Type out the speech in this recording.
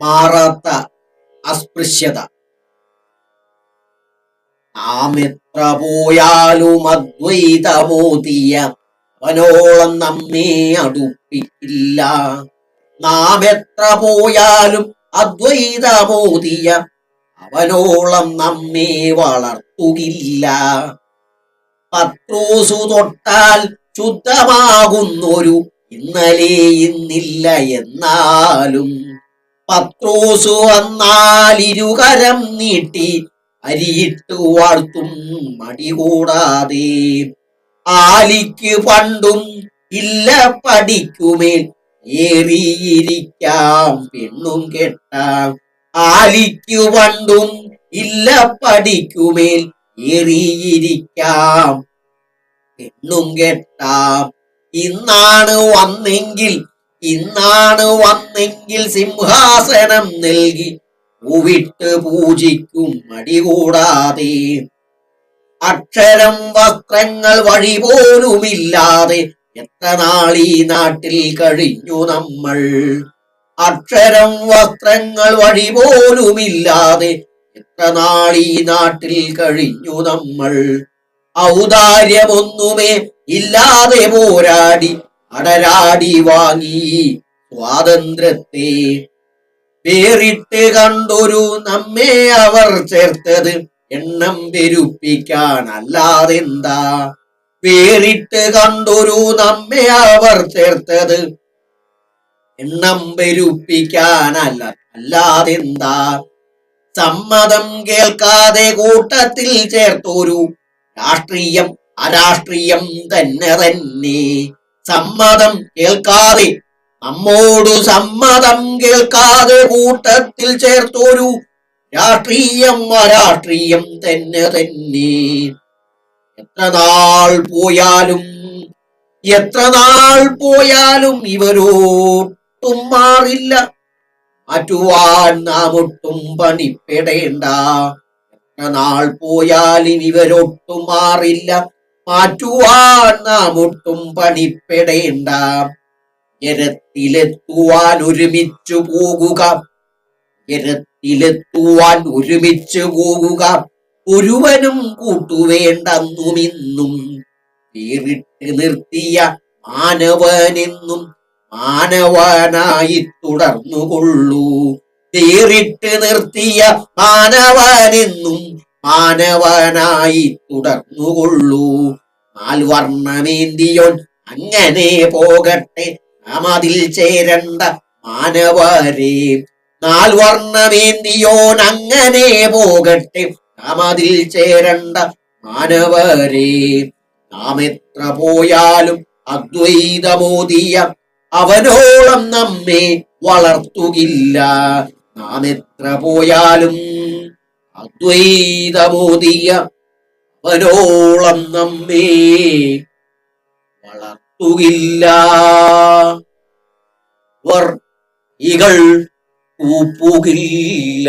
മാറാത്ത അസ്പൃശ്യത. നാം എത്ര പോയാലും അദ്വൈതബോധിയ അവനോളം നമ്മെ അടുപ്പിക്കില്ല. നാം എത്ര പോയാലും അദ്വൈതബോധിയ അവനോളം നമ്മെ വളർത്തുകില്ല. പത്രൂസു തൊട്ടാൽ ശുദ്ധമാകുന്നൊരു ഇന്നലെ ഇന്നില്ല എന്നാലും പത്രൂസു അന്നാലിരുകരം നീട്ടി അരിയിട്ട് വാഴ്ത്തും മടി കൂടാതെ ആലിക്ക് പണ്ടും ഇല്ല പഠിക്കുമേൽ ഏറിയിരിക്കാം പെണ്ണും കെട്ടാം. ആലിക്ക് പണ്ടും ഇല്ല പഠിക്കുമേൽ ഏറിയിരിക്കാം പെണ്ണും കെട്ടാം. ഇന്നാണ് വന്നെങ്കിൽ ഇന്നാണ് വന്നെങ്കിൽ സിംഹാസനം നൽകി പൂവിട്ട് പൂജിക്കും മടി കൂടാതെ അക്ഷരം വസ്ത്രങ്ങൾ വഴി പോലുമില്ലാതെ എത്ര നാളീ നാട്ടിൽ കഴിഞ്ഞു നമ്മൾ? അക്ഷരം വസ്ത്രങ്ങൾ വഴി പോലുമില്ലാതെ എത്ര നാളീ നാട്ടിൽ കഴിഞ്ഞു നമ്മൾ? ഔദാര്യമൊന്നുമേ ഇല്ലാതെ പോരാടി. അടരാടി വാങ്ങി സ്വാതന്ത്ര്യത്തെ വേറിട്ട് കണ്ടൊരു നമ്മെ അവർ ചേർത്തത് എണ്ണം പെരുപ്പിക്കാൻ അല്ലാതെന്താ വേറിട്ട് കണ്ടൊരു നമ്മെ അവർ ചേർത്തത് എണ്ണം പെരുപ്പിക്കാനല്ല അല്ലാതെന്താ? സമ്മതം കേൾക്കാതെ കൂട്ടത്തിൽ ചേർത്തൊരു രാഷ്ട്രീയം അരാഷ്ട്രീയം തന്നെ തന്നെ സമ്മതം കേൾക്കാതെ. നമ്മോടു സമ്മതം കേൾക്കാതെ കൂട്ടത്തിൽ ചേർത്തൊരു രാഷ്ട്രീയം അരാഷ്ട്രീയം തന്നെ തന്നെ. എത്ര നാൾ പോയാലും എത്ര നാൾ പോയാലും ഇവരോട്ടും മാറില്ല. മാറ്റുവാൻ നാം ഒട്ടും പണിപ്പെടേണ്ട. എത്ര നാൾ പോയാലും ഇവരൊട്ടും മാറില്ല. മാറ്റുവാൻ നാം ഒട്ടും പണിപ്പെടേണ്ട. ജനത്തിലെത്തുവാൻ ഒരുമിച്ചു പോകുക. ജനത്തിലെത്തുവാൻ ഒരുമിച്ച് പോകുക. ഒരുവനും കൂട്ടുവേണ്ടെന്നുമിന്നും. വേറിട്ട് നിർത്തിയ മാനവനെന്നും മാനവനായി തുടർന്നുകൊള്ളൂ. വേറിട്ട് നിർത്തിയ മാനവനെന്നും മാനവനായി തുടർന്നുകൊള്ളൂ. നാൽവർണമേന്തിയോൻ അങ്ങനെ പോകട്ടെ. നാം അതിൽ ചേരണ്ട മാനവരെ. നാൽവർണമേന്തിയോൻ അങ്ങനെ പോകട്ടെ. നാം അതിൽ ചേരണ്ട മാനവരെ. നാം എത്ര പോയാലും അദ്വൈതമോദിയ അവനോളം നമ്മെ വളർത്തുകില്ല. നാം എത്ര പോയാലും അദ്വൈതമോദിയ അവനോളം നമ്മെ വളർത്തുകില്ല. വർ ഇകൾ കൂപ്പുകില്ല.